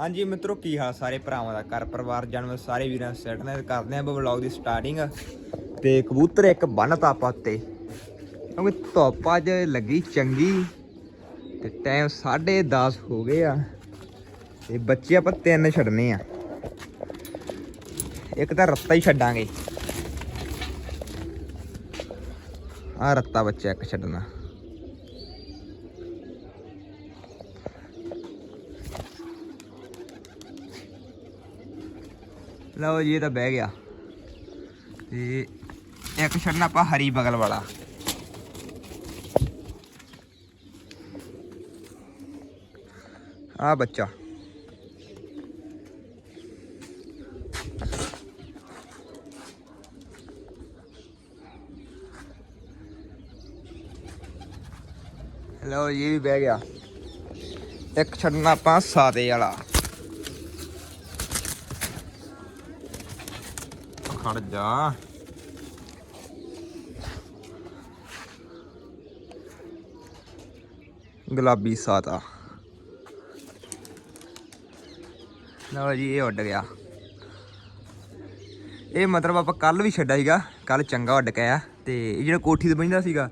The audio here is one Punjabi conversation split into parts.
ਹਾਂਜੀ ਮਿੱਤਰੋ, ਕੀ ਹਾਲ ਸਾਰੇ ਭਰਾਵਾਂ ਦਾ? ਘਰ ਪਰਿਵਾਰ, ਜਾਨਵਰ ਸਾਰੇ ਵੀਰਾਂ ਸੈਟ ਨੇ ਕਰਦੇ ਆਂ ਵਲੌਗ ਦੀ ਸਟਾਰਟਿੰਗ ਤੇ ਕਬੂਤਰ ਇੱਕ ਬੰਨਤਾ ਆਪਾਂ ਉੱਤੇ। ਕਿਉਂਕਿ ਧੁੱਪ ਅੱਜ ਲੱਗੀ ਚੰਗੀ ਤੇ ਟਾਈਮ 10:30 ਹੋ ਗਏ ਆ। ਤੇ ਬੱਚੇ ਆਪਾਂ ਤਿੰਨ ਛੱਡਨੇ ਆ। ਇੱਕ ਤਾਂ ਰੱਤਾ ਹੀ ਛੱਡਾਂਗੇ। ਆ ਰੱਤਾ ਬੱਚਾ ਇੱਕ ਛੱਡਣਾ। ਲਓ ਜੀ, ਇਹ ਤਾਂ ਬਹਿ ਗਿਆ। ਤੇ ਇੱਕ ਛੱਡਣਾ ਆਪਾਂ ਹਰੀ ਬਗਲ ਵਾਲਾ। ਆ ਬੱਚਾ। ਲਓ ਜੀ, ਇਹ ਵੀ ਬਹਿ ਗਿਆ। ਇੱਕ ਛੱਡਣਾ ਆਪਾਂ ਸਾਦੇ ਵਾਲਾ। ਖੜ ਜਾ। ਗੁਲਾਬੀ ਸਾਤਾ। ਲਓ ਜੀ, ਇਹ ਉੱਡ ਗਿਆ। ਇਹ ਮਤਲਬ ਆਪਾਂ ਕੱਲ ਵੀ ਛੱਡਿਆ ਸੀਗਾ, ਕੱਲ ਚੰਗਾ ਉੱਡ ਕੇ ਆ ਤੇ ਇਹ ਜਿਹੜਾ ਕੋਠੀ ਤੇ ਬੈਠਦਾ ਸੀਗਾ,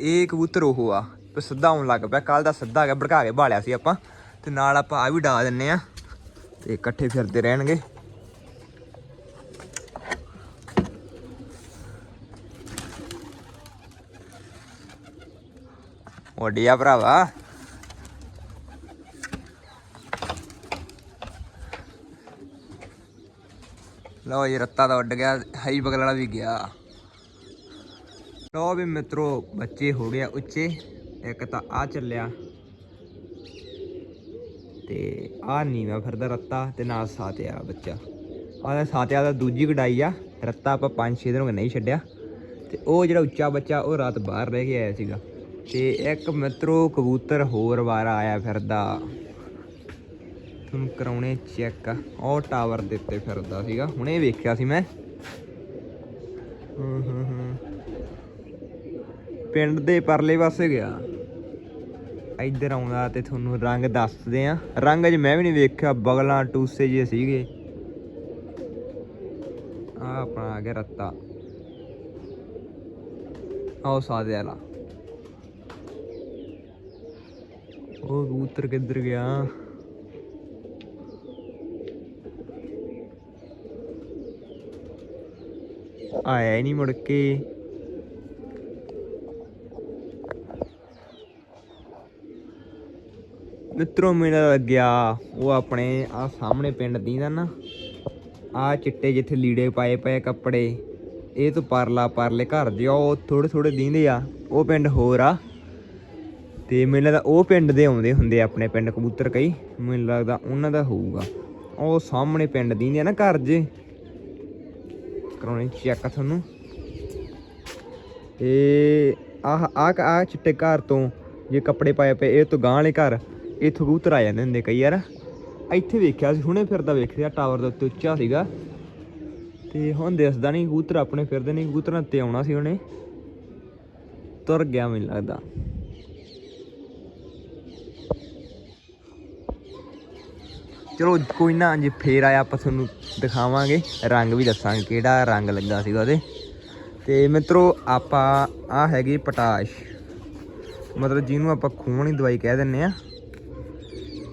ਇਹ ਕਬੂਤਰ ਉਹ ਆ, ਤੇ ਸਿੱਧਾ ਆਉਣ ਲੱਗ ਪਿਆ। ਕੱਲ ਦਾ ਸਿੱਧਾ ਆ ਗਿਆ, ਭੜਕਾ ਕੇ ਬਾਲਿਆ ਸੀ ਆਪਾਂ। ਤੇ ਨਾਲ ਆਪਾਂ ਆ ਵੀ ਡਾ ਦਿੰਨੇ ਆ, ਤੇ ਇਕੱਠੇ ਫਿਰਦੇ ਰਹਿਣਗੇ। ਓਡੀਆ ਭਰਾਵਾ। ਲਓ ਜੀ, ਰੱਤਾ ਤਾਂ ਉੱਡ ਗਿਆ ਹਰੀ ਬਗਲ ਵਾਲਾ ਵੀ ਗਿਆ। ਲਓ ਵੀ ਮਿੱਤਰੋ, ਬੱਚੇ ਹੋ ਗਿਆ ਉੱਚੇ, ਇੱਕ ਤਾਂ ਆ ਚੱਲਿਆ। ਤੇ ਆ ਨੀਵਾ ਫਿਰਦਾ ਰੱਤਾ ਤੇ ਨਾਲ ਸਾਤਿਆ ਬੱਚਾ। ਆਹ ਸਾਤਿਆ ਦਾ ਦੂਜੀ ਕਢਾਈ ਆ, ਰੱਤਾ ਆਪਾਂ 5-6 ਦਿਨ ਹੋ ਗਏ ਨਹੀਂ ਛੱਡਿਆ। ਤੇ ਉਹ ਜਿਹੜਾ ਉੱਚਾ ਬੱਚਾ, ਉਹ ਰਾਤ ਬਾਹਰ ਰਹਿ ਕੇ ਆਇਆ ਸੀਗਾ। ਤੇ ਇੱਕ ਮਿੱਤਰੋ ਕਬੂਤਰ ਹੋਰ ਵਾਰ ਆਇਆ ਫਿਰਦਾ। ਤੁਹਾਨੂੰ ਕਰਾਉਣੇ ਚੈੱਕ ਉਹ ਟਾਵਰ ਦੇ ਉੱਤੇ ਫਿਰਦਾ ਸੀਗਾ। ਹੁਣੇ ਵੇਖਿਆ ਸੀ ਮੈਂ। ਹੂੰ ਹੂੰ ਹੂੰ। ਪਿੰਡ ਦੇ ਪਰਲੇ ਪਾਸੇ ਗਿਆ। ਇੱਧਰ ਆਉਂਦਾ ਤੇ ਤੁਹਾਨੂੰ ਰੰਗ ਦੱਸਦੇ ਆ। ਰੰਗ ਅਜ ਮੈਂ ਵੀ ਨਹੀਂ ਵੇਖਿਆ। ਬਗਲਾਂ ਟੂਸੇ ਜਿਹੇ ਸੀਗੇ। ਆ ਆਪਣਾ ਆ ਗਿਆ ਰੱਤਾ। ਆਓ ਸਾਦੇ ਵਾਲਾ। ਉਹ ਕਬੂਤਰ ਕਿੱਧਰ ਗਿਆ? ਆਇਆ ਹੀ ਨਹੀਂ ਮੁੜ ਕੇ। ਮਿੱਤਰੋ, ਮੇਰਾ ਲੱਗਿਆ ਉਹ ਆਪਣੇ ਆ ਸਾਹਮਣੇ ਪਿੰਡ ਦੀਦਾ ਨਾ। ਆ ਚਿੱਟੇ ਜਿੱਥੇ ਲੀੜੇ ਪਾਏ ਪਏ ਕੱਪੜੇ। ਇਹ ਤੋਂ ਪਰਲਾ ਪਰਲੇ ਘਰ ਜਿਓ ਥੋੜੇ ਥੋੜੇ ਦੀਂਦੇ ਆ। ਉਹ ਪਿੰਡ ਹੋਰ ਆ। ਤੇ ਮੈਨੂੰ ਲੱਗਦਾ ਉਹ ਪਿੰਡ ਦੇ ਆਉਂਦੇ ਹੁੰਦੇ ਆਪਣੇ ਪਿੰਡ ਕਬੂਤਰ ਕਈ। ਮੈਨੂੰ ਲੱਗਦਾ ਉਹਨਾਂ ਦਾ ਹੋਊਗਾ। ਉਹ ਸਾਹਮਣੇ ਪਿੰਡ ਦੀ ਆ ਨਾ, ਘਰ ਜੇ। ਕਰਾਉਣੇ ਚੈੱਕ ਤੁਹਾਨੂੰ। ਤੇ ਆਹ ਆਹ ਆਹ ਚਿੱਟੇ ਘਰ ਤੋਂ ਜੇ ਕੱਪੜੇ ਪਾਏ ਪਏ, ਇਹ ਤੋਂ ਗਾਂ ਵਾਲੇ ਘਰ ਇੱਥੋਂ ਕਬੂਤਰ ਆ ਜਾਂਦੇ ਹੁੰਦੇ ਕਈ ਯਾਰ। ਇੱਥੇ ਵੇਖਿਆ ਸੀ, ਹੁਣੇ ਫਿਰਦਾ ਵੇਖਿਆ ਟਾਵਰ ਦੇ ਉੱਤੇ ਉੱਚਾ ਸੀਗਾ। ਤੇ ਹੁਣ ਦਿਸਦਾ ਨਹੀਂ ਕਬੂਤਰ ਆਪਣੇ ਫਿਰਦੇ ਨਹੀਂ ਕਬੂਤਰਾਂ ਤੇ ਆਉਣਾ ਸੀ ਉਹਨੇ। ਤੁਰ ਗਿਆ ਮੈਨੂੰ ਲੱਗਦਾ। ਚਲੋ ਕੋਈ ਨਾ, ਜੇ ਫੇਰ ਆਇਆ ਆਪਾਂ ਤੁਹਾਨੂੰ ਦਿਖਾਵਾਂਗੇ। ਰੰਗ ਵੀ ਦੱਸਾਂਗੇ ਕਿਹੜਾ ਰੰਗ ਲੱਗਾ ਸੀਗਾ ਉਹਦੇ। ਤੇ ਮਿੱਤਰੋ, ਆਪਾਂ ਆ ਹੈਗੀ ਪਟਾਸ਼। ਮਤਲਬ ਜਿਹਨੂੰ ਆਪਾਂ ਖੂਨ ਦੀ ਦਵਾਈ ਕਹਿ ਦਿੰਨੇ ਆ।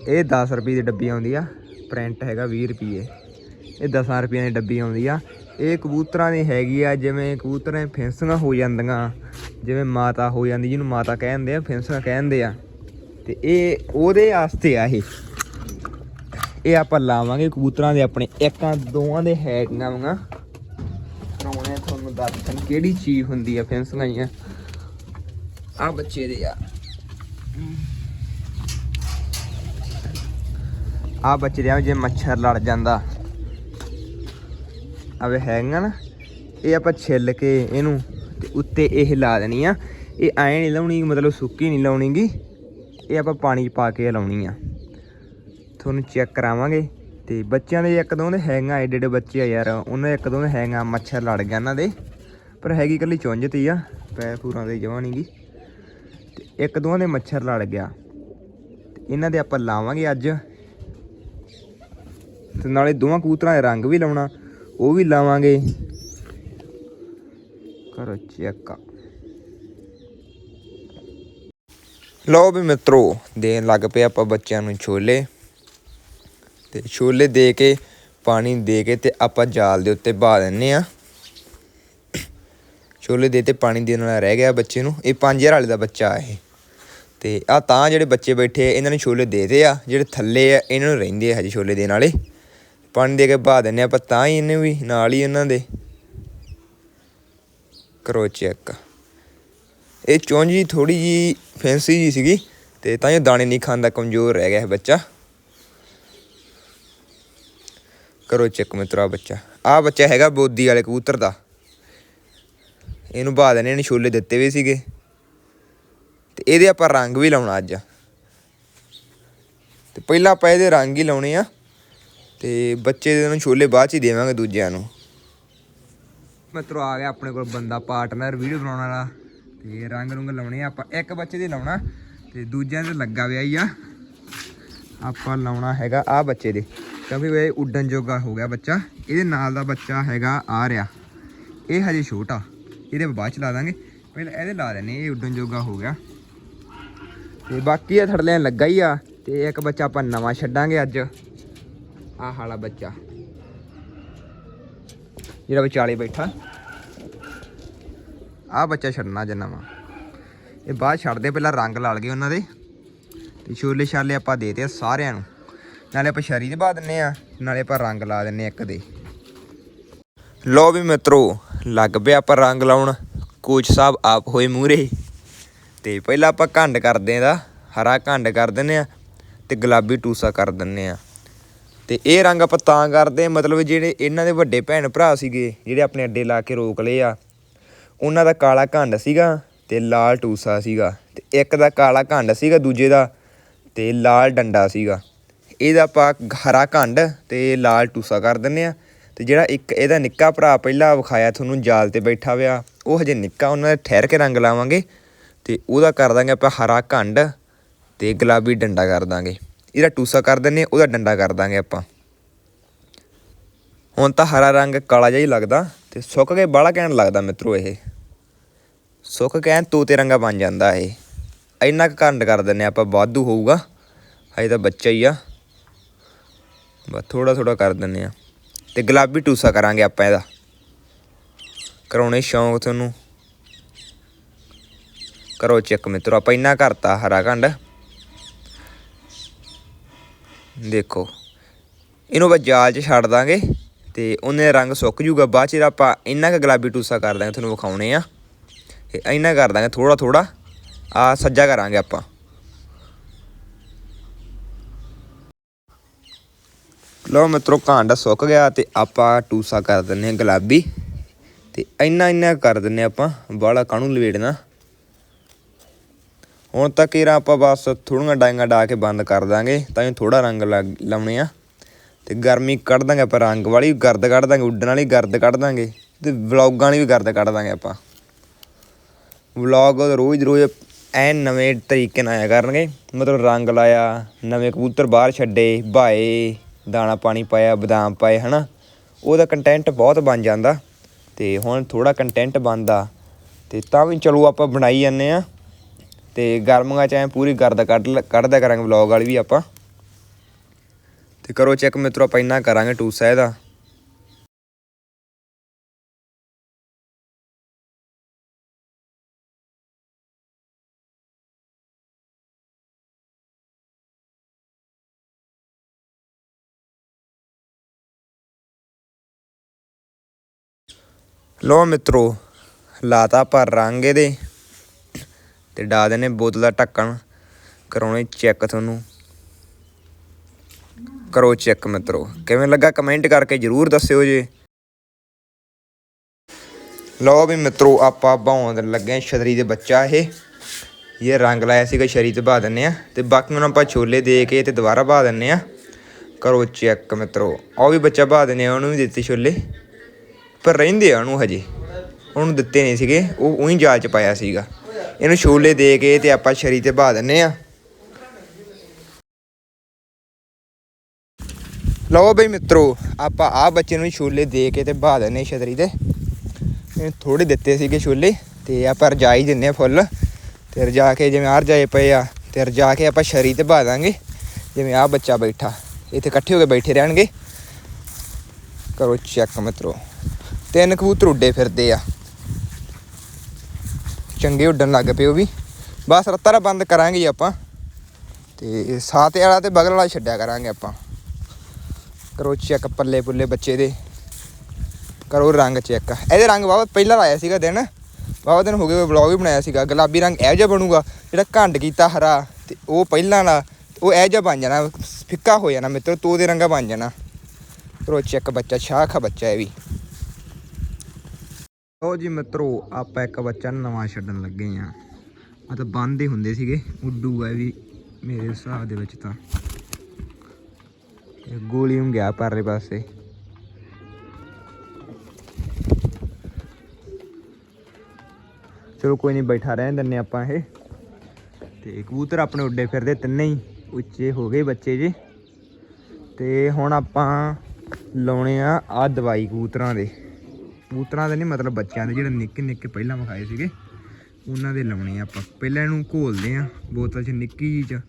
ਇਹ 10 ਰੁਪਏ ਦੀ ਡੱਬੀ ਆਉਂਦੀ ਆ। ਪ੍ਰਿੰਟ ਹੈਗਾ 20 ਰੁਪਏ। ਇਹ 10 ਰੁਪਏ ਦੀ ਡੱਬੀ ਆਉਂਦੀ ਆ। ਇਹ ਕਬੂਤਰਾਂ ਦੀ ਹੈਗੀ ਆ, ਜਿਵੇਂ ਕਬੂਤਰਾਂ ਦੀਆਂ ਹੋ ਜਾਂਦੀਆਂ। ਜਿਵੇਂ ਮਾਤਾ ਹੋ ਜਾਂਦੀ, ਜਿਹਨੂੰ ਮਾਤਾ ਕਹਿੰਦੇ ਆ ਫੈਂਸੀਆਂ ਕਹਿੰਦੇ ਆ। ਤੇ ਇਹ ਉਹਦੇ ਵਾਸਤੇ ਆ ਇਹ। ਇਹ ਆਪਾਂ ਲਾਵਾਂਗੇ ਕਬੂਤਰਾਂ ਦੇ ਆਪਣੇ ਇੱਕਾਂ, ਦੋਵਾਂ ਦੇ ਹੈਗੀਆਂ ਵਾਂ। ਕਰਾਉਣੇ ਤੁਹਾਨੂੰ ਦੱਸਣ ਕਿਹੜੀ ਚੀਜ਼ ਹੁੰਦੀ ਆ ਫੈਂਸੀਆਂ ਜੀਆਂ ਆ। ਬੱਚੇ ਦੇ ਆ। ਆ ਬੱਚੇ ਦੇ ਆ ਜੇ ਮੱਛਰ ਲੜ ਜਾਂਦਾ। ਆਵੇ ਹੈਗਾ ਨਾ ਇਹ ਆਪਾਂ ਛਿੱਲ ਕੇ ਇਹਨੂੰ ਤੇ ਉੱਤੇ ਇਹ ਲਾ ਦੇਣੀ ਆ। ਇਹ ਐਂ ਨਹੀਂ ਲਾਉਣੀ, ਮਤਲਬ ਸੁੱਕੀ ਨਹੀਂ ਲਾਉਣੀਗੀ। ਇਹ ਆਪਾਂ ਪਾਣੀ 'ਚ ਪਾ ਕੇ ਲਾਉਣੀ ਆ। ਤੁਹਾਨੂੰ ਚੈੱਕ ਕਰਾਵਾਂਗੇ। ਤੇ ਬੱਚਿਆਂ ਦੇ ਇੱਕ ਦੋ ਦੇ ਹੈਗਾ ਐਡੇ ਐਡੇ ਬੱਚੇ ਆ ਯਾਰ। ਉਹਨਾਂ ਦੇ ਇੱਕ ਦੋ ਦੇ ਹੈਗਾ ਮੱਛਰ ਲੜ ਗਿਆ ਇਹਨਾਂ ਦੇ। ਪਰ ਹੈਗੀ ਕੱਲੀ ਚੁੰਝ ਤੀ ਆ ਪੈ ਪੂਰਾਂ ਦੇ ਜਮਾ ਨਹੀਂਗੀ ਤੇ ਇੱਕ ਦੋਵਾਂ ਦੇ ਮੱਛਰ ਲੜ ਗਿਆ। ਤੇ ਇਹਨਾਂ ਦੇ ਆਪਾਂ ਲਾਵਾਂਗੇ ਅੱਜ। ਤੇ ਨਾਲੇ ਦੋਵਾਂ ਕਬੂਤਰਾਂ ਦੇ ਰੰਗ ਵੀ ਲਾਉਣਾ, ਉਹ ਵੀ ਲਾਵਾਂਗੇ। ਕਰੋ ਚੈੱਕ ਲਓ ਵੀ ਮਿੱਤਰੋ, ਦੇਣ ਲੱਗ ਪਏ ਆਪਾਂ ਬੱਚਿਆਂ ਨੂੰ ਛੋਲੇ। ਤੇ ਛੋਲੇ ਦੇ ਕੇ, ਪਾਣੀ ਦੇ ਕੇ ਤੇ ਆਪਾਂ ਜਾਲ ਦੇ ਉੱਤੇ ਬਾ ਦਿੰਨੇ ਆ। ਛੋਲੇ ਦੇ ਤੇ ਪਾਣੀ ਦੇਣ ਵਾਲਾ ਰਹਿ ਗਿਆ ਬੱਚੇ ਨੂੰ। ਇਹ 5000 ਵਾਲੇ ਦਾ ਬੱਚਾ ਇਹ। ਤੇ ਆ ਤਾਂ ਜਿਹੜੇ ਬੱਚੇ ਬੈਠੇ ਇਹਨਾਂ ਨੂੰ ਛੋਲੇ ਦੇਦੇ ਆ। ਜਿਹੜੇ ਥੱਲੇ ਆ, ਇਹਨਾਂ ਨੂੰ ਰਹਿੰਦੇ ਆ ਹਜੇ ਛੋਲੇ ਦੇਣ ਵਾਲੇ। ਪਾਣੀ ਦੇ ਕੇ ਬਾ ਦਿੰਨੇ ਆ ਆਪਾਂ ਤਾਂ ਹੀ ਇਹਨੂੰ ਵੀ, ਨਾਲ ਹੀ ਉਹਨਾਂ ਦੇ। ਕਰੋ ਚੈੱਕ। ਇਹ ਚੌਂਜੀ ਥੋੜੀ ਜੀ ਫੈਂਸੀ ਜੀ ਸੀਗੀ, ਤੇ ਤਾਂ ਇਹ ਦਾਣੇ ਨਹੀਂ ਖਾਂਦਾ ਕਮਜ਼ੋਰ ਰਹਿ ਗਿਆ ਇਹ ਬੱਚਾ। ਕਰੋ ਚੈੱਕ ਮਿੱਤਰਾ ਬੱਚਾ। ਆ ਬੱਚਾ ਹੈਗਾ ਬੋਦੀ ਵਾਲੇ ਕਬੂਤਰ ਦਾ। ਇਹਨੂੰ ਬਾ ਨੇ ਨੇ ਛੋਲੇ ਦਿੱਤੇ ਵੀ ਸੀਗੇ। ਤੇ ਇਹਦੇ ਆਪਾਂ ਰੰਗ ਵੀ ਲਾਉਣਾ ਅੱਜ। ਤੇ ਪਹਿਲਾਂ ਆਪਾਂ ਇਹਦੇ ਰੰਗ ਹੀ ਲਾਉਣੇ ਆ। ਤੇ ਬੱਚੇ ਦੇ ਨੂੰ ਛੋਲੇ ਬਾਅਦ ਚ ਹੀ ਦੇਵਾਂਗੇ ਦੂਜਿਆਂ ਨੂੰ। ਮਿੱਤਰੋ, ਆ ਗਿਆ ਆਪਣੇ ਕੋਲ ਬੰਦਾ ਪਾਰਟਨਰ ਵੀਡੀਓ ਬਣਾਉਣ ਵਾਲਾ। ਤੇ ਰੰਗ ਰੁੰਗ ਲਾਉਣੇ ਆ ਆਪਾਂ। ਇੱਕ ਬੱਚੇ ਦੇ ਲਾਉਣਾ, ਤੇ ਦੂਜਿਆਂ ਦੇ ਲੱਗਾ ਵਿਆ ਹੀ ਆ। ਆਪਾਂ ਲਾਉਣਾ ਹੈਗਾ ਆ ਬੱਚੇ ਦੇ। ਕਿਉਂਕਿ ਇਹ ਉੱਡਣ ਜੋਗਾ ਹੋ ਗਿਆ ਬੱਚਾ। ਇਹਦੇ ਨਾਲ ਦਾ ਬੱਚਾ ਹੈਗਾ ਆ ਰਿਹਾ ਇਹ ਹਜੇ ਛੋਟਾ। ਇਹਦੇ ਬਾਅਦ ਚ ਲਾ ਦਾਂਗੇ। ਪਹਿਲਾਂ ਇਹਦੇ ਲਾ ਦੇਣੇ ਇਹ ਉੱਡਣ ਜੋਗਾ ਹੋ ਗਿਆ। ਤੇ ਬਾਕੀ ਇਹ ਥੜਲੇ ਲੱਗਾ ਹੀ ਆ। ਤੇ ਇੱਕ ਬੱਚਾ ਆਪਾਂ ਨਵਾਂ ਛੱਡਾਂਗੇ ਅੱਜ। ਆਹ ਵਾਲਾ ਬੱਚਾ। ਜਿਹੜਾ ਵਿਚਾਲੇ ਬੈਠਾ। ਆਹ ਬੱਚਾ ਛੱਡਣਾ ਜੇ ਨਵਾਂ। ਇਹ ਬਾਅਦ ਛੱਡਦੇ ਪਹਿਲਾਂ ਰੰਗ ਲਾ ਗਏ ਉਹਨਾਂ ਦੇ। ਤੇ ਛੋਲੇ ਛਾਲੇ ਆਪਾਂ ਦੇਤੇ ਆ ਸਾਰਿਆਂ ਨੂੰ। ਨਾਲੇ ਆਪਾਂ ਸ਼ਰੀ ਦੇ ਪਾ ਦਿੰਨੇ ਆ, ਨਾਲੇ ਆਪਾਂ ਰੰਗ ਲਾ ਦਿੰਨੇ ਆ ਇੱਕ ਦੇ। ਲੋ ਵੀ ਮਿੱਤਰੋ, ਲੱਗ ਪਿਆ ਆਪਾਂ ਰੰਗ ਲਾਉਣ। ਕੋਚ ਸਾਹਿਬ ਆਪ ਹੋਏ ਮੂਰੇ ਤੇ ਪਹਿਲਾਂ ਆਪਾਂ ਘੰਡ ਕਰਦੇ ਆ ਦਾ, ਹਰਾ ਘੰਡ ਕਰ ਦਿੰਨੇ ਆ ਤੇ ਗੁਲਾਬੀ ਟੂਸਾ ਕਰ ਦਿੰਨੇ ਆ। ਤੇ ਇਹ ਰੰਗ ਆਪਾਂ ਤਾਂ ਕਰਦੇ ਮਤਲਬ ਜਿਹੜੇ ਇਹਨਾਂ ਦੇ ਵੱਡੇ ਭੈਣ ਭਰਾ ਸੀਗੇ, ਜਿਹੜੇ ਆਪਣੇ ਅੱਡੇ ਲਾ ਕੇ ਰੋਕ ਲਏ ਆ, ਉਹਨਾਂ ਦਾ ਕਾਲਾ ਘੰਡ ਸੀਗਾ ਤੇ ਲਾਲ ਟੂਸਾ ਸੀਗਾ। ਤੇ ਇੱਕ ਦਾ ਕਾਲਾ ਘੰਡ ਸੀਗਾ, ਦੂਜੇ ਦਾ ਤੇ ਲਾਲ ਡੰਡਾ ਸੀਗਾ। ਇਹਦਾ ਆਪਾਂ ਹਰਾ ਘੰਡ ਤੇ ਲਾਲ ਟੂਸਾ ਕਰ ਦਿੰਨੇ ਆ ਤੇ ਜਿਹੜਾ ਇੱਕ ਇਹਦਾ ਨਿੱਕਾ ਭਰਾ ਪਹਿਲਾਂ ਵਿਖਾਇਆ ਤੁਹਾਨੂੰ ਜਾਲ ਤੇ ਬੈਠਾ ਹੋਇਆ ਉਹ ਹਜੇ ਨਿੱਕਾ ਉਹਨਾਂ ਦਾ ਠਹਿਰ ਕੇ ਰੰਗ ਲਾਵਾਂਗੇ ਤੇ ਉਹਦਾ ਕਰ ਦਾਂਗੇ ਆਪਾਂ ਹਰਾ ਘੰਡ ਤੇ ਗੁਲਾਬੀ ਡੰਡਾ ਕਰ ਦਾਂਗੇ। ਇਹਦਾ ਟੂਸਾ ਕਰ ਦਿੰਨੇ ਆ, ਉਹਦਾ ਡੰਡਾ ਕਰ ਦਾਂਗੇ ਆਪਾਂ। ਹੁਣ ਤਾਂ ਹਰਾ ਰੰਗ ਕਾਲਾ ਜਿਹਾ ਹੀ ਲੱਗਦਾ ਤੇ ਸੁੱਕ ਕੇ ਬਾਹਲਾ ਕਹਿਣ ਲੱਗਦਾ ਮਿੱਤਰੋ ਇਹ। ਸੁੱਕ ਕਹਿਣ ਤੋਤੇ ਰੰਗਾ ਬਣ ਜਾਂਦਾ ਇਹ। ਇੰਨਾ ਕੁ ਘੰਡ ਕਰ ਦਿੰਨੇ ਆਪਾਂ ਵਾਧੂ ਹੋਊਗਾ। ਹਜੇ ਤਾਂ ਬੱਚਾ ਹੀ ਆ। ਬਸ ਥੋੜਾ ਥੋੜਾ ਕਰ ਦਿੰਨੇ ਆ ਤੇ ਗੁਲਾਬੀ ਟੂਸਾ ਕਰਾਂਗੇ ਆਪਾਂ ਇਹਦਾ। ਕਰਾਉਣੇ ਸ਼ੌਂਕ ਤੁਹਾਨੂੰ। ਕਰੋ ਚੈੱਕ ਮਿੱਤਰੋ, ਆਪਾਂ ਇੰਨਾ ਕਰਤਾ ਹਰਾ ਘੰਡ। ਦੇਖੋ, ਇਹਨੂੰ ਬਸ ਜਾਲ 'ਚ ਛੱਡ ਦਾਂਗੇ ਤੇ ਉਹਨੇ ਰੰਗ ਸੁੱਕ ਜੂਗਾ। ਬਾਅਦ 'ਚ ਆਪਾਂ ਇੰਨਾ ਕੁ ਗੁਲਾਬੀ ਟੂਸਾ ਕਰ ਦਾਂਗੇ, ਤੁਹਾਨੂੰ ਵਿਖਾਉਣੇ ਆ। ਇਹ ਇੰਨਾ ਕਰ ਦਾਂਗੇ ਥੋੜਾ ਥੋੜਾ ਆ ਸੱਜਾ ਕਰਾਂਗੇ ਆਪਾਂ। ਲਓ ਮਿੱਤਰੋ ਕਾਂਡਾ ਸੁੱਕ ਗਿਆ ਤੇ ਆਪਾਂ ਟੂਸਾ ਕਰ ਦਿੰਨੇ ਆ ਗੁਲਾਬੀ। ਤੇ ਇੰਨਾ ਇੰਨਾ ਕਰ ਦਿੰਨੇ ਆਪਾਂ ਬਾਹਲਾ ਕਾਹਨੂੰ ਲਵੇੜਨਾ। ਹੁਣ ਤੱਕ ਇਹਰਾ ਆਪਾਂ ਬਸ ਥੋੜੀਆਂ ਡਾਈਆਂ ਡਾ ਕੇ ਬੰਦ ਕਰ ਦਾਂਗੇ, ਤਾਂ ਇਹ ਥੋੜਾ ਰੰਗ ਲੱਗ- ਲਾਉਣੇ ਆ। ਤੇ ਗਰਮੀ ਕੱਢ ਦਾਂਗੇ ਆਪਾਂ ਰੰਗ ਵਾਲੀ, ਗਰਦ ਕੱਢ ਦਾਂਗੇ, ਉੱਡਣ ਵਾਲੀ ਗਰਦ ਕੱਢ ਦਾਂਗੇ, ਤੇ ਵਲੌਗਾਂ ਵਾਲੀ ਵੀ ਗਰਦ ਕੱਢ ਦਾਂਗੇ ਆਪਾਂ। ਵਲੌਗ ਰੋਜ਼ ਰੋਜ਼ ਐਨ ਨਵੇਂ ਤਰੀਕੇ ਨਾਲ ਆਇਆ ਕਰਨਗੇ। ਮਤਲਬ ਰੰਗ ਲਾਇਆ, ਨਵੇਂ ਕਬੂਤਰ ਬਾਹਰ ਛੱਡੇ, ਭਾਏ। ਦਾਣਾ ਪਾਣੀ ਪਾਇਆ, ਬਦਾਮ ਪਾਏ, ਹਨਾ? ਉਹਦਾ ਕੰਟੈਂਟ ਬਹੁਤ ਬਣ ਜਾਂਦਾ ਤੇ ਹੁਣ ਥੋੜਾ ਕੰਟੈਂਟ ਬਣਦਾ ਤੇ ਤਾਂ ਵੀ ਚਲੋ ਆਪਾਂ ਬਣਾਈ ਜਾਂਦੇ ਆ ਤੇ ਗਰਮੀਆਂ ਚ ਐ ਪੂਰੀ ਗਰਦ ਕੱਢ ਲ- ਕੱਢਦਾ ਕਰਾਂਗੇ ਵਲੌਗ ਵਾਲੀ ਵੀ ਆਪਾਂ। ਤੇ ਕਰੋ ਚੈੱਕ ਮਿੱਤਰੋ, ਆਪਾਂ ਇੰਨਾ ਕਰਾਂਗੇ ਟੂਸਾ ਇਹਦਾ ਲੋ ਮਿੱਤਰੋ ਲਾਤਾ ਪਰ ਰੰਗ ਇਹਦੇ ਤੇ ਡਾ ਦੇਣੇ ਬੋਤਲ ਦਾ ਢੱਕਣ। ਕਰਾਉਣੇ ਚੈੱਕ ਤੁਹਾਨੂੰ। ਕਰੋ ਚੈੱਕ ਮਿੱਤਰੋ। ਕਿਵੇਂ ਲੱਗਾ ਕਮੈਂਟ ਕਰਕੇ ਜਰੂਰ ਦੱਸਿਓ ਜੇ। ਲਓ ਵੀ ਮਿੱਤਰੋ, ਆਪਾਂ ਬਾਉਣ ਲੱਗੇ ਛਤਰੀ ਦੇ ਬੱਚਾ ਇਹ। ਇਹ ਰੰਗ ਲਾਇਆ ਸੀਗਾ ਸ਼ਰੀ ਤੇ ਬਾ ਦਿੰਨੇ ਆ ਤੇ ਬਾਕੀ ਨੂੰ ਆਪਾਂ ਛੋਲੇ ਦੇ ਕੇ ਤੇ ਦੁਬਾਰਾ ਬਾ ਦਿੰਨੇ ਆ ਕਰੋ ਚੈੱਕ ਮਿੱਤਰੋ। ਉਹ ਵੀ ਬੱਚਾ ਬਾ ਦਿੰਨੇ ਆ ਉਹਨੂੰ ਵੀ ਦਿੱਤੇ ਛੋਲੇ। ਪਰ ਰਹਿੰਦੇ ਆ ਉਹਨੂੰ ਹਜੇ। ਉਹਨੂੰ ਦਿੱਤੇ ਨਹੀਂ ਸੀਗੇ। ਉਹ ਉਹੀ ਜਾਲ ਚ ਪਾਇਆ ਸੀਗਾ। ਇਹਨੂੰ ਛੋਲੇ ਦੇ ਕੇ ਤੇ ਆਪਾਂ ਛਰੀ ਤੇ ਬਹਾ ਦਿੰਨੇ ਆ। ਲਓ ਬਈ ਮਿੱਤਰੋ, ਆਪਾਂ ਆ ਬੱਚੇ ਨੂੰ ਛੋਲੇ ਦੇ ਕੇ ਤੇ ਬਹਾ ਦਿੰਨੇ ਛਤਰੀ ਤੇ। ਇਹ ਥੋੜੇ ਦਿੱਤੇ ਸੀਗੇ ਛੋਲੇ ਤੇ ਆਪਾਂ ਰਜਾ ਹੀ ਦਿੰਨੇ ਆ ਫੁੱਲ। ਤੇ ਰਜਾ ਕੇ ਜਿਵੇਂ ਆ ਰਜਾਏ ਪਏ ਆ, ਤੇ ਰਜਾ ਕੇ ਆਪਾਂ ਸ਼ਰੀ ਤੇ ਬਹਾ ਦਾਂਗੇ। ਜਿਵੇਂ ਆ ਬੱਚਾ ਬੈਠਾ। ਇੱਥੇ ਇਕੱਠੇ ਹੋ ਕੇ ਬੈਠੇ ਰਹਿਣਗੇ। ਕਰੋ ਚੈੱਕ ਮਿੱਤਰੋ। ਤਿੰਨ ਕਬੂਤਰ ਉੱਡੇ ਫਿਰਦੇ ਆ। ਚੰਗੇ ਉੱਡਣ ਲੱਗ ਪਏ ਉਹ ਵੀ। ਬਸ ਰੱਤਾ ਬੰਦ ਕਰਾਂਗੇ ਜੀ ਆਪਾਂ। ਤੇ ਸਾਤੇ ਵਾਲਾ ਤੇ ਬਗਲ ਵਾਲਾ ਛੱਡਿਆ ਕਰਾਂਗੇ ਆਪਾਂ। ਕਰੋ ਚੈੱਕ ਪੱਲੇ ਪੁੱਲੇ ਬੱਚੇ ਦੇ। ਕਰੋ ਰੰਗ ਚੈੱਕ ਇਹਦੇ ਰੰਗ ਬਾਬਾ ਪਹਿਲਾਂ ਲਾਇਆ ਸੀਗਾ ਦਿਨ। ਬਾਬਾ ਦਿਨ ਹੋ ਗਏ, ਵਲੌਗ ਵੀ ਬਣਾਇਆ ਸੀਗਾ। ਗੁਲਾਬੀ ਰੰਗ ਇਹੋ ਜਿਹਾ ਬਣੂਗਾ, ਜਿਹੜਾ ਘੰਡ ਕੀਤਾ ਹਰਾ, ਤੇ ਉਹ ਪਹਿਲਾਂ ਵਾਲਾ ਉਹ ਇਹੋ ਜਿਹਾ ਬਣ ਜਾਣਾ, ਫਿੱਕਾ ਹੋ ਜਾਣਾ ਮਿੱਤਰੋ, ਤੋ ਦੇ ਰੰਗਾ ਬਣ ਜਾਣਾ। ਕਰੋ ਚੈੱਕ ਬੱਚਾ, ਸ਼ਾਖਾ ਬੱਚਾ ਇਹ ਵੀ। ਲਓ ਜੀ ਮਿੱਤਰੋ, ਆਪਾਂ ਇੱਕ ਬੱਚਾ ਨਵਾਂ ਛੱਡਣ ਲੱਗੇ ਆ। ਆ ਤਾਂ ਬੰਦ ਹੀ ਹੁੰਦੇ ਸੀਗੇ ਉੱਡੂਗਾ ਇਹ ਵੀ ਮੇਰੇ ਹਿਸਾਬ ਦੇ ਵਿੱਚ ਤਾਂ। ਇਹ ਗੋਲੀ ਨੂੰ ਗਿਆ ਪਰਲੇ ਪਾਸੇ। ਚਲੋ ਕੋਈ ਨਹੀਂ ਬੈਠਾ ਰਹਿਣ ਦਿੰਨੇ ਆਪਾਂ ਇਹ। ਤੇ ਕਬੂਤਰ ਆਪਣੇ ਉੱਡੇ ਫਿਰਦੇ ਤਿੰਨੇ ਹੀ, ਉੱਚੇ ਹੋ ਗਏ ਬੱਚੇ ਜੇ। ਤੇ ਹੁਣ ਆਪਾਂ ਲਾਉਣੇ ਆ ਆ ਦਵਾਈ ਕਬੂਤਰਾਂ ਦੇ। ਕਬੂਤਰਾਂ ਦੇ ਨਹੀਂ, ਮਤਲਬ ਬੱਚਿਆਂ ਦੇ ਜਿਹੜੇ ਨਿੱਕੇ ਨਿੱਕੇ ਪਹਿਲਾਂ ਵਿਖਾਏ ਸੀਗੇ, ਉਹਨਾਂ ਦੇ ਲਾਉਣੇ ਆ ਆਪਾਂ। ਪਹਿਲਾਂ ਇਹਨੂੰ ਘੋਲਦੇ ਆ ਬੋਤਲ 'ਚ ਨਿੱਕੀ ਜਿਹੀ 'ਚ,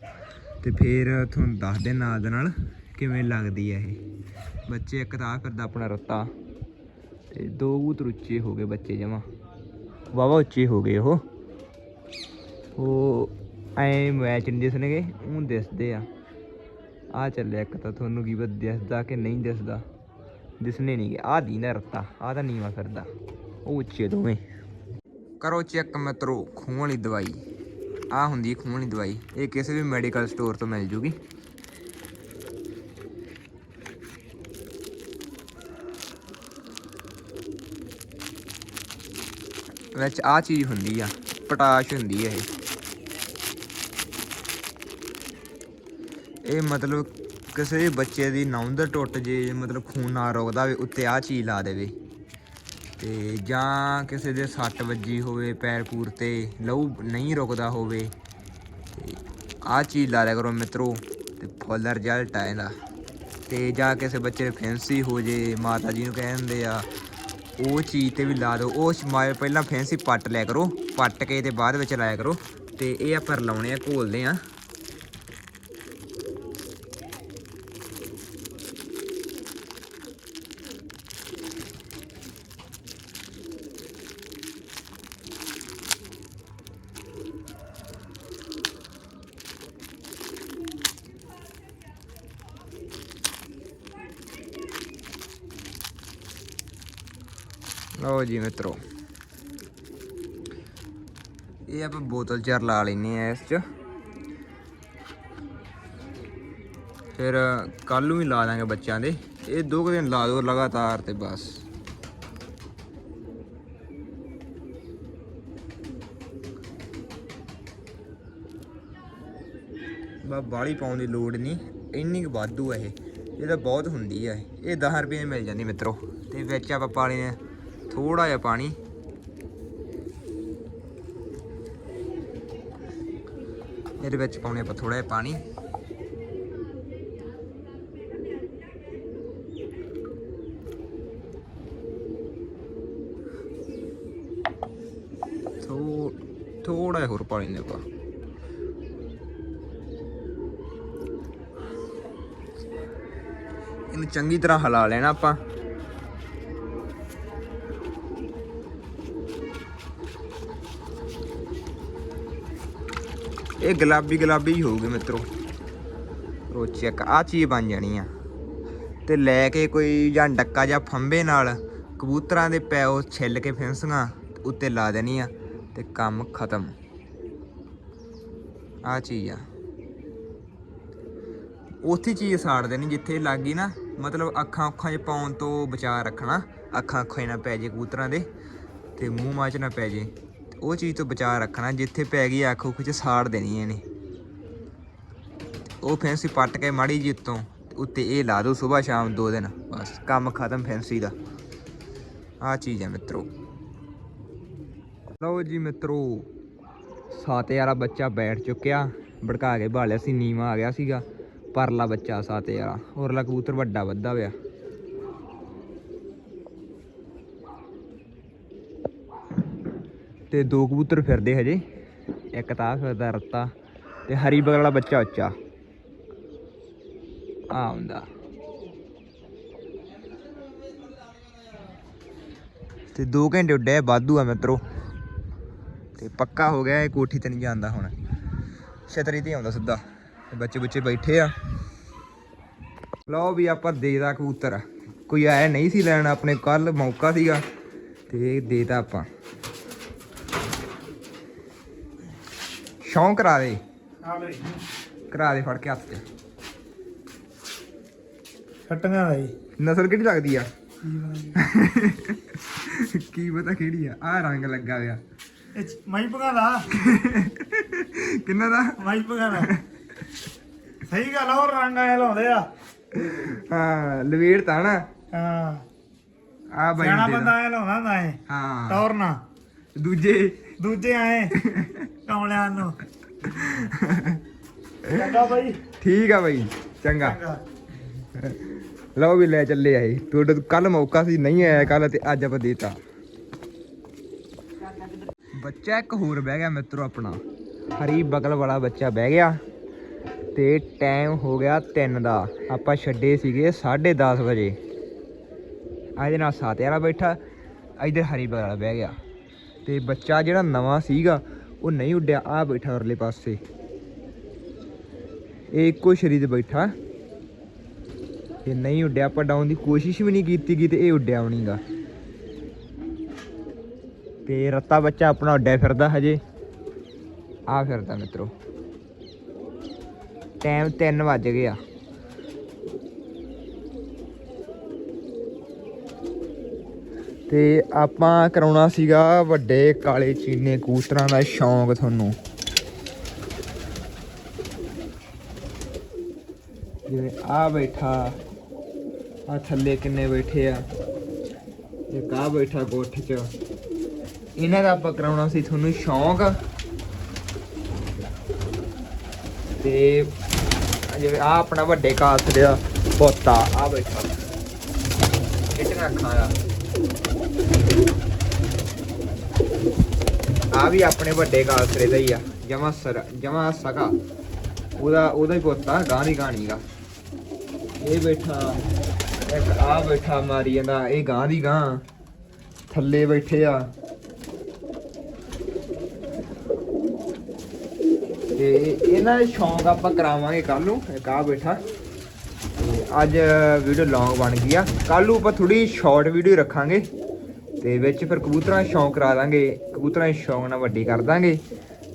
ਤੇ ਫਿਰ ਤੁਹਾਨੂੰ ਦੱਸਦੇ ਨਾਲ ਦੇ ਨਾਲ ਕਿਵੇਂ ਲੱਗਦੀ ਹੈ ਇਹ। ਬੱਚੇ ਇੱਕ ਤਾਂ ਆਹ ਫਿਰਦਾ ਆਪਣਾ ਰੱਤਾ, ਤੇ ਦੋ ਕਬੂਤਰ ਉੱਚੇ ਹੋ ਗਏ ਬੱਚੇ ਜਮਾ। ਵਾਵਾ ਉੱਚੇ ਹੋ ਗਏ ਉਹ। ਉਹ ਐ ਮੈਚ ਨਹੀਂ ਦਿਸਣਗੇ, ਉਹ ਦਿਸਦੇ ਆ। ਆ ਚੱਲਿਆ ਇੱਕ ਤਾਂ ਤੁਹਾਨੂੰ ਕੀ ਪਤਾ ਦਿਸਦਾ ਕਿ ਨਹੀਂ ਦਿਸਦਾ। ਦਿਸਨੇ ਨਹੀਂ ਆ ਦੀਨਾ ਰੱਤਾ ਆ ਤਾਂ ਨੀਵਾ ਫਿਰਦਾ। ਉਹ ਉੱਚੇ ਦੋਵੇਂ। ਕਰੋ ਚੈੱਕ ਮਿੱਤਰੋ ਖੂਨ ਵਾਲੀ ਦਵਾਈ। ਆ ਹੁੰਦੀ ਖੂਨ ਵਾਲੀ ਦਵਾਈ। ਇਹ ਕਿਸੇ ਵੀ ਮੈਡੀਕਲ ਸਟੋਰ ਤੋਂ ਮਿਲ ਜੂਗੀ। ਵਿੱਚ ਆ ਚੀਜ਼ ਹੁੰਦੀ ਆ, ਪੋਟਾਸ਼ ਹੁੰਦੀ ਹੈ ਇਹ। ਇਹ ਮਤਲਬ ਕਿਸੇ ਵੀ ਬੱਚੇ ਦੀ ਨੌਂਦਰ ਟੁੱਟ ਜੇ, ਮਤਲਬ ਖੂਨ ਨਾ ਰੁਕਦਾ ਹੋਵੇ, ਉੱਤੇ ਆ ਚੀਜ਼ ਲਾ ਦੇਵੇ। ਤੇ ਜਾਂ ਕਿਸੇ ਦੇ ਸੱਟ ਵੱਜੀ ਹੋਵੇ, ਪੈਰ ਪੂਰ ਤੇ ਲਹੂ ਨਹੀਂ ਰੁਕਦਾ ਹੋਵੇ, ਤੇ ਆ ਚੀਜ਼ ਲਾ ਲਿਆ ਕਰੋ ਮਿੱਤਰੋ, ਤੇ ਫੁੱਲ ਰਿਜ਼ਲਟ ਆ ਇਹਦਾ। ਤੇ ਜਾਂ ਕਿਸੇ ਬੱਚੇ ਦੇ ਫੈਂਸੀ ਹੋ ਜੇ, ਮਾਤਾ ਜੀ ਨੂੰ ਕਹਿੰਦੇ ਆ, ਉਹ ਚੀਜ਼ ਤੇ ਵੀ ਲਾ ਦਿਓ। ਉਹ ਸਮਾਇ ਪਹਿਲਾਂ ਫੈਂਸੀ ਪੱਟ ਲਿਆ ਕਰੋ, ਪੱਟ ਕੇ ਤੇ ਬਾਅਦ ਵਿੱਚ ਲਾਇਆ ਕਰੋ। ਤੇ ਇਹ ਆਪਾਂ ਲਾਉਣੇ ਆ, ਘੋਲਦੇ ਆ। ਲਓ ਜੀ ਮਿੱਤਰੋ। ਇਹ ਆਪਾਂ ਬੋਤਲ ਚਾਰ ਲਾ ਲੈਨੇ ਆ ਇਸ ਚ। ਫਿਰ ਕੱਲ ਨੂੰ ਵੀ ਲਾ ਦਾਂਗੇ ਬੱਚਿਆਂ ਦੇ। ਇਹ ਦੋ ਕੁ ਦਿਨ ਲਾ ਦਿਓ ਲਗਾਤਾਰ ਤੇ ਬਸ। ਬਾ ਬਾਲੀ ਪਾਉਣ ਦੀ ਲੋੜ ਨਹੀਂ। ਇੰਨੀ ਕੁ ਵਾਧੂ ਹੈ ਇਹ। ਇਹ ਤਾਂ ਬਹੁਤ ਹੁੰਦੀ ਹੈ ਇਹ। ਇਹ 10 ਰੁਪਏ ਦੀ ਮਿਲ ਜਾਂਦੀ ਮਿੱਤਰੋ। ਤੇ ਵਿੱਚ ਆਪਾਂ ਪਾ ਲੈਣੇ ਥੋੜਾ ਜਿਹਾ ਪਾਣੀ। ਇਹਦੇ ਵਿੱਚ ਪਾਉਣੇ ਆਪਾਂ ਥੋੜਾ ਜਿਹਾ ਪਾਣੀ। ਥੋ ਥੋੜਾ ਜਿਹਾ ਹੋਰ ਪਾ ਲੈਂਦੇ ਆਪਾਂ। ਇਹਨੂੰ ਚੰਗੀ ਤਰ੍ਹਾਂ ਹਿਲਾ ਲੈਣਾ ਆਪਾਂ। ਇਹ ਗੁਲਾਬੀ ਗੁਲਾਬੀ ਹੀ ਹੋਊਗੇ ਮਿੱਤਰੋ। ਰੋ ਚੈੱਕ ਆ ਚੀਜ਼ ਬਣ ਜਾਣੀ ਆ। ਤੇ ਲੈ ਕੇ ਕੋਈ ਜਾਂ ਡੱਕਾ ਜਾਂ ਫੰਬੇ ਨਾਲ ਕਬੂਤਰਾਂ ਦੇ ਪੈਓ ਛਿੱਲ ਕੇ ਫਿੰਸੀਆਂ ਉੱਤੇ ਲਾ ਦੇਣੀ ਆ ਤੇ ਕੰਮ ਖਤਮ। ਆ ਚੀਜ਼ ਆ। ਉੱਥੇ ਚੀਜ਼ ਸਾੜ ਦੇਣੀ ਜਿੱਥੇ ਲੱਗੀ ਨਾ, ਮਤਲਬ ਅੱਖਾਂ ਅੱਖਾਂ 'ਚ ਪਾਉਣ ਤੋਂ ਬਚਾ ਰੱਖਣਾ। ਅੱਖਾਂ ਅੱਖਾਂ 'ਚ ਨਾ ਪੈ ਜੇ ਕਬੂਤਰਾਂ ਦੇ ਤੇ ਮੂੰਹ ਮਾਂ 'ਚ ਨਾ ਪੈ ਜੇ। ਉਹ ਚੀਜ਼ ਤੋਂ ਬਚਾ ਰੱਖਣਾ, ਜਿੱਥੇ ਪੈ ਗਈ ਅੱਖ ਉੱਖ 'ਚ ਸਾੜ ਦੇਣੀ ਇਹਨੇ। ਉਹ ਫੈਂਸੀ ਪੱਟ ਕੇ ਮਾੜੀ ਜੀ ਉੱਤੋਂ ਉੱਤੇ ਇਹ ਲਾ ਦੋ ਸਵੇਰ ਸ਼ਾਮ ਦੋ ਦਿਨ, ਬਸ ਕੰਮ ਖਤਮ ਫੈਂਸੀ ਦਾ। ਆ ਚੀਜ਼ ਹੈ ਮਿੱਤਰੋ। ਲਓ ਜੀ ਮਿੱਤਰੋ, ਸਾਤੇ ਵਾਲਾ ਬੱਚਾ ਬੈਠ ਚੁੱਕਿਆ। ਭੜਕਾ ਕੇ ਬਾਲਿਆ ਸੀ, ਨੀਵਾ ਆ ਗਿਆ ਸੀਗਾ। ਪਰਲਾ ਬੱਚਾ ਸਾਤੇ ਵਾਲਾ ਹੋਰਲਾ ਕਬੂਤਰ ਵੱਡਾ ਵੱਧਾ ਪਿਆ। ਤੇ ਦੋ ਕਬੂਤਰ ਫਿਰਦੇ ਹਜੇ। ਇੱਕ ਤਾਂ ਫਿਰਦਾ ਰੱਤਾ ਤੇ ਹਰੀ ਬਗਲ ਵਾਲਾ ਬੱਚਾ ਉੱਚਾ। ਆ ਹੁੰਦਾ। ਤੇ 2 ਘੰਟੇ ਉੱਡਿਆ ਵਾਧੂ ਆ ਮਿੱਤਰੋ। ਤੇ ਪੱਕਾ ਹੋ ਗਿਆ, ਇਹ ਕੋਠੀ ਤੇ ਨਹੀਂ ਜਾਂਦਾ ਹੁਣ। ਛਤਰੀ ਤੇ ਆਉਂਦਾ ਸਿੱਧਾ। ਤੇ ਬੱਚੇ ਬੱਚੇ ਬੈਠੇ ਆ। ਲਓ ਵੀ ਆਪਾਂ ਦੇਦਾ ਕਬੂਤਰ। ਕੋਈ ਆਇਆ ਨਹੀਂ ਸੀ ਲੈਣ, ਆਪਣੇ ਕੱਲ ਮੌਕਾ ਸੀਗਾ। ਤੇ ਇਹ ਦੇਤਾ ਆਪਾਂ। ਸ਼ੌਂਕ ਕਰਾ ਦੇ। ਆ ਲੈ ਕਰਾ ਦੇ ਫੜ ਕੇ ਹੱਥ ਤੇ। ਫਟੀਆਂ ਦਾ ਜੀ। ਨਸਲ ਕਿਹੜੀ ਲੱਗਦੀ ਆ? ਕੀ ਪਤਾ ਕਿਹੜੀ ਆ? ਆ ਰੰਗ ਲੱਗਾ ਹੋਇਆ। ਇਹ ਚ- ਮਾਈ ਪਗਾ ਦਾ। ਕਿੰਨਾ ਦਾ? ਮਾਈ ਪਗਾ ਦਾ। ਸਹੀ ਗੱਲ ਆ ਉਹ ਰੰਗ ਆਏ ਲਾਉਂਦੇ ਆ। ਹਾਂ ਲਵੇੜ ਤਾਂ ਨਾ। ਹਾਂ। ਆ ਬਾਈ ਸਿਆਣਾ ਦੇ ਬੰਦਾ ਆਏ ਲਾਉਂਦਾ ਹੁੰਦਾ ਹਾਂ। ਟੌਰਨਾ ਦੂਜੇ। ਦੂਜੇ ਆਏ ਕਮਲਿਆਂ ਨੂੰ। ਚੰਗਾ ਬਾਈ। ਠੀਕ ਆ ਬਾਈ ਚੰਗਾ। ਲਓ ਵੀ ਲੈ ਚੱਲੇ ਆਏ ਤੁਹਾਡੇ ਕੱਲ ਮੌਕਾ ਸੀ ਨਹੀਂ ਆਇਆ ਕੱਲ ਤੇ ਅੱਜ ਆਪਾਂ ਦੇਤਾ। ਬੱਚਾ ਇੱਕ ਹੋਰ ਬਹਿ ਗਿਆ ਮਿੱਤਰੋ ਆਪਣਾ। ਹਰੀ ਬਗਲ ਵਾਲਾ ਬੱਚਾ ਬਹਿ ਗਿਆ ਤੇ ਟਾਈਮ ਹੋ ਗਿਆ 3 ਦਾ। ਆਪਾਂ ਛੱਡੇ ਸੀਗੇ 10:30 ਵਜੇ। ਇਹਦੇ ਨਾਲ ਸਾਤੇ ਵਾਲਾ ਬੈਠਾ ਇਧਰ ਹਰੀ ਬਗਲ ਵਾਲਾ ਬਹਿ ਗਿਆ। ਤੇ ਬੱਚਾ ਜਿਹੜਾ ਨਵਾਂ ਸੀਗਾ ਉਹ ਨਹੀਂ ਉੱਡਿਆ ਆ ਬੈਠਾ ਉਰਲੇ ਪਾਸੇ। ਇਹ ਇੱਕੋ ਸ਼ਰੀਰ ਬੈਠਾ। ਇਹ ਨਹੀਂ ਉੱਡਿਆ, ਆਪਾਂ ਡਾਉਣ ਦੀ ਕੋਸ਼ਿਸ਼ ਵੀ ਨਹੀਂ ਕੀਤੀ ਗਈ ਤੇ ਇਹ ਉੱਡਿਆ ਵੀ ਨਹੀਂਗਾ ਤੇ ਰੱਤਾ ਬੱਚਾ ਆਪਣਾ ਉੱਡਿਆ ਫਿਰਦਾ ਹਜੇ। ਆ ਫਿਰਦਾ ਮਿੱਤਰੋ। ਟਾਈਮ 3 ਵੱਜ ਗਿਆ ਤੇ ਆਪਾਂ ਕਰਾਉਣਾ ਸੀਗਾ ਵੱਡੇ ਕਾਲੇ ਚੀਨੇ ਕਬੂਤਰਾਂ ਦਾ ਸ਼ੌਂਕ ਤੁਹਾਨੂੰ। ਜਿਵੇਂ ਆ ਬੈਠਾ ਆ ਥੱਲੇ ਕਿੰਨੇ ਬੈਠੇ ਆ। ਇੱਕ ਆ ਬੈਠਾ ਗੋਠ 'ਚ। ਇਹਨਾਂ ਦਾ ਆਪਾਂ ਕਰਾਉਣਾ ਸੀ ਤੁਹਾਨੂੰ ਸ਼ੌਂਕ। ਤੇ ਜਿਵੇਂ ਆ ਆਪਣਾ ਵੱਡੇ ਕਾਸ ਦਾ ਪੋਤਾ ਆ ਬੈਠਾ। ਕਿਟਨਾ ਖਾਇਆ ਆ ਵੀ ਆਪਣੇ ਵੱਡੇ ਕਾਸਰੇ ਦਾ ਹੀ ਆ, ਜਮਾ ਸਰ, ਜਮਾ ਸਕਾ ਉਹਦਾ ਉਹਦਾ ਹੀ ਪੋਤਾ ਗਾਂ ਦੀ ਕਹਾਣੀ ਗਾ ਇਹ ਬੈਠਾ, ਇੱਕ ਆ ਬੈਠਾ ਮਾਰੀ ਜਾਂਦਾ, ਇਹ ਗਾਂ ਦੀ ਗਾਂ। ਥੱਲੇ ਬੈਠੇ ਆ। ਤੇ ਇਹਨਾਂ ਦੇ ਸ਼ੌਂਕ ਆਪਾਂ ਕਰਾਵਾਂਗੇ ਕੱਲ ਨੂੰ, ਇੱਕ ਆ ਬੈਠਾ। ਅੱਜ ਵੀਡੀਓ ਲੌਂਗ ਬਣ ਗਈ ਆ। ਕੱਲ ਨੂੰ ਆਪਾਂ ਥੋੜੀ ਸ਼ਾਰਟ ਵੀਡੀਓ ਰੱਖਾਂਗੇ। ਤੇ ਵਿੱਚ ਫਿਰ ਕਬੂਤਰਾਂ ਸ਼ੌਂਕ ਕਰਾ ਦਾਂਗੇ। ਕਬੂਤਰਾਂ ਸ਼ੌਂਕ ਨਾਲ ਵੱਡੀ ਕਰ ਦਾਂਗੇ।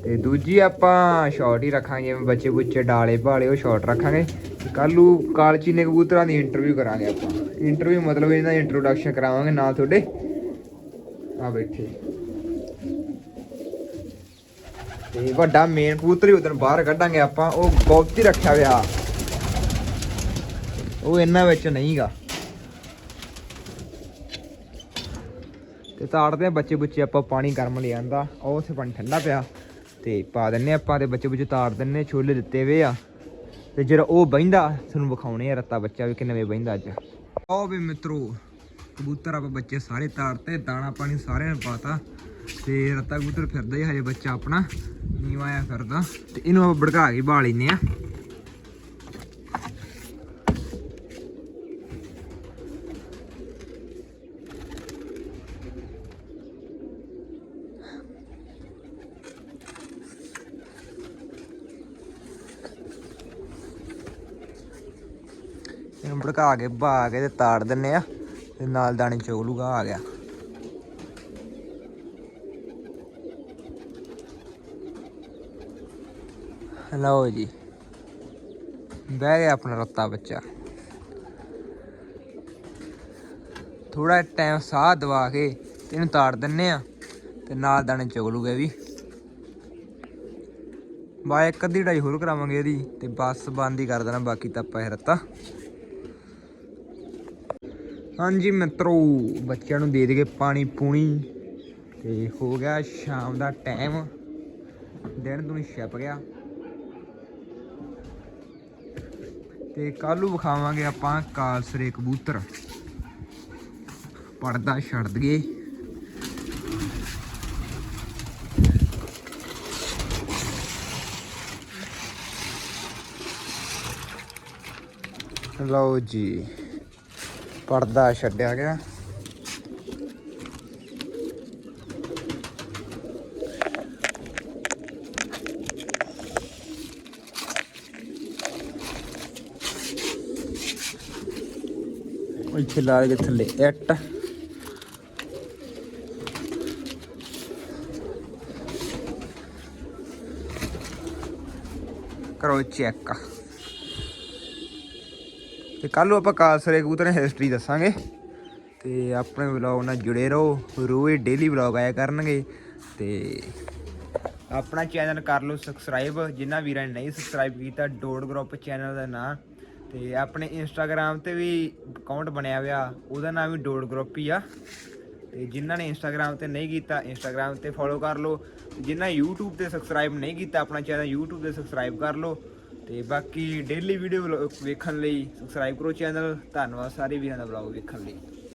ਤੇ ਦੂਜੀ ਆਪਾਂ ਸ਼ਾਰਟ ਹੀ ਰੱਖਾਂਗੇ, ਜਿਵੇਂ ਬੱਚੇ ਬੁੱਚੇ ਡਾਲੇ ਭਾਲੇ ਉਹ ਸ਼ਾਰਟ ਰੱਖਾਂਗੇ। ਤੇ ਕੱਲ ਨੂੰ ਕਾਲਚੀ ਨੇ ਕਬੂਤਰਾਂ ਦੀ ਇੰਟਰਵਿਊ ਕਰਾਂਗੇ ਆਪਾਂ। ਇੰਟਰਵਿਊ ਮਤਲਬ ਇਹਨਾਂ ਦਾ ਇੰਟਰੋਡਕਸ਼ਨ ਕਰਾਵਾਂਗੇ ਨਾਲ ਤੁਹਾਡੇ। ਆ ਬੈਠੇ। ਤੇ ਵੱਡਾ ਮੇਨ ਕਬੂਤਰ ਹੀ ਉਦੋਂ ਬਾਹਰ ਕੱਢਾਂਗੇ ਆਪਾਂ। ਉਹ ਗੋਪਤੀ ਰੱਖਿਆ ਹੋਇਆ। ਉਹ ਇਹਨਾਂ ਵਿੱਚ ਨਹੀਂਗਾ। ਤੇ ਤਾੜਦੇ ਆ ਬੱਚੇ ਬੁੱਚੇ ਆਪਾਂ ਪਾਣੀ ਗਰਮ ਲੈ ਆਂਦਾ, ਉਹ ਉੱਥੇ ਪਾਣੀ ਠੰਡਾ ਪਿਆ ਤੇ ਪਾ ਦਿੰਨੇ ਆਪਾਂ ਤੇ ਬੱਚੇ ਬੁੱਚੇ ਤਾੜ ਦਿੰਨੇ, ਛੋਲੇ ਦਿੱਤੇ ਵੇ ਆ। ਤੇ ਜਿਹੜਾ ਉਹ ਬਹਿੰਦਾ, ਤੁਹਾਨੂੰ ਵਿਖਾਉਣੇ ਆ ਰੱਤਾ ਬੱਚਾ ਵੀ ਕਿੰਨੇ ਵੇ ਬਹਿੰਦਾ ਅੱਜ। ਆਓ ਵੀ ਮਿੱਤਰੋ, ਕਬੂਤਰ ਆਪਾਂ ਬੱਚੇ ਸਾਰੇ ਤਾੜਤੇ ਦਾਣਾ ਪਾਣੀ ਸਾਰਿਆਂ ਨੂੰ ਪਾਤਾ ਤੇ ਰੱਤਾ ਕਬੂਤਰ ਫਿਰਦਾ ਹੀ ਹਜੇ ਬੱਚਾ ਆਪਣਾ, ਨੀਵਾ ਆਇਆ ਫਿਰਦਾ ਤੇ ਇਹਨੂੰ ਆਪਾਂ ਭੜਕਾ ਕੇ ਬਾਲ ਲੈਨੇ ਆ। ਇਹਨੂੰ ਭੜਕਾ ਕੇ ਬਾ ਕੇ ਤੇ ਤਾੜ ਦਿੰਨੇ ਆ, ਤੇ ਨਾਲ ਦਾਣੇ ਚੁਗਲੂਗਾ ਆ ਗਿਆ। ਲਓ ਜੀ, ਬਹਿ ਗਿਆ ਆਪਣਾ ਰੱਤਾ ਬੱਚਾ। ਥੋੜਾ ਟਾਈਮ ਸਾਹ ਦਵਾ ਕੇ ਤੇ ਇਹਨੂੰ ਤਾੜ ਦਿੰਨੇ ਆ, ਤੇ ਨਾਲ ਦਾਣੇ ਚੁਗ ਵੀ। ਬਾਏ ਇੱਕ ਅੱਧੀ ਢਾਈ ਹੋਰ ਕਰਾਵਾਂਗੇ ਇਹਦੀ, ਤੇ ਬਸ ਬੰਦ ਹੀ ਕਰ ਦੇਣਾ, ਬਾਕੀ ਤਾਂ ਆਪਾਂ ਇਹ ਰੱਤਾ। ਹਾਂਜੀ ਮਿੱਤਰੋ, ਬੱਚਿਆਂ ਨੂੰ ਦੇ ਦੇ ਕੇ ਪਾਣੀ ਪੂਣੀ ਤੇ ਹੋ ਗਿਆ ਸ਼ਾਮ ਦਾ ਟਾਈਮ। ਦਿਨ ਤੋਂ ਛਿਪ ਗਿਆ। ਤੇ ਕੱਲ ਨੂੰ ਵਿਖਾਵਾਂਗੇ ਆਪਾਂ ਕਾਲਸਰੇ ਕਬੂਤਰ। ਪੜਦਾ ਛੱਡ ਦਈਏ। ਲਓ ਜੀ। ਪਰਦਾ ਛੱਡਿਆ ਗਿਆ। ਇੱਥੇ ਲਾ ਕੇ ਥੱਲੇ ਇੱਟ। ਕਰੋ ਚੈੱਕ। ਤੇ ਕੱਲ ਨੂੰ ਆਪਾਂ ਕਾਲਸਰੇ ਕਬੂਤਰ ਦੀ ਹਿਸਟਰੀ ਦੱਸਾਂਗੇ। ਤੇ ਆਪਣੇ ਵਲੌਗ ਨਾਲ ਜੁੜੇ ਰਹੋ। ਰੋਜ਼ ਡੇਲੀ ਵਲੌਗ ਆਇਆ ਕਰਨਗੇ। ਤੇ ਆਪਣਾ ਚੈਨਲ ਕਰ ਲਓ ਸਬਸਕ੍ਰਾਈਬ ਜਿਨ੍ਹਾਂ ਵੀਰਾਂ ਨੇ ਨਹੀਂ ਸਬਸਕ੍ਰਾਈਬ ਕੀਤਾ ਡੋਡ ਗਰੁੱਪ ਚੈਨਲ ਦਾ ਨਾਂ। ਤੇ ਆਪਣੇ ਇੰਸਟਾਗ੍ਰam ਤੇ ਵੀ ਅਕਾਊਂਟ ਬਣਿਆ ਹੋਇਆ। ਉਹਦਾ ਨਾਮ ਵੀ ਡੋਡ ਗਰੁੱਪ ਹੀ ਆ। ਤੇ ਜਿਨ੍ਹਾਂ ਨੇ ਇੰਸਟਾਗ੍ਰam ਤੇ ਨਹੀਂ ਕੀਤਾ ਇੰਸਟਾਗ੍ਰam ਤੇ ਫੋਲੋ ਕਰ ਲਓ। ਜਿਨ੍ਹਾਂ YouTube ਤੇ ਸਬਸਕ੍ਰਾਈਬ ਨਹੀਂ ਕੀਤਾ, ਆਪਣਾ ਚੈਨਲ YouTube ਤੇ ਸਬਸਕ੍ਰਾਈਬ ਕਰ ਲਓ। ਤੇ ਬਾਕੀ ਡੇਲੀ ਵੀਡੀਓ ਵੇਖਣ ਲਈ ਸਬਸਕ੍ਰਾਈਬ ਕਰੋ ਚੈਨਲ ਧੰਨਵਾਦ ਸਾਰੇ ਵੀਰਾਂ ਦਾ ਵਲੌਗ ਵੇਖਣ ਲਈ।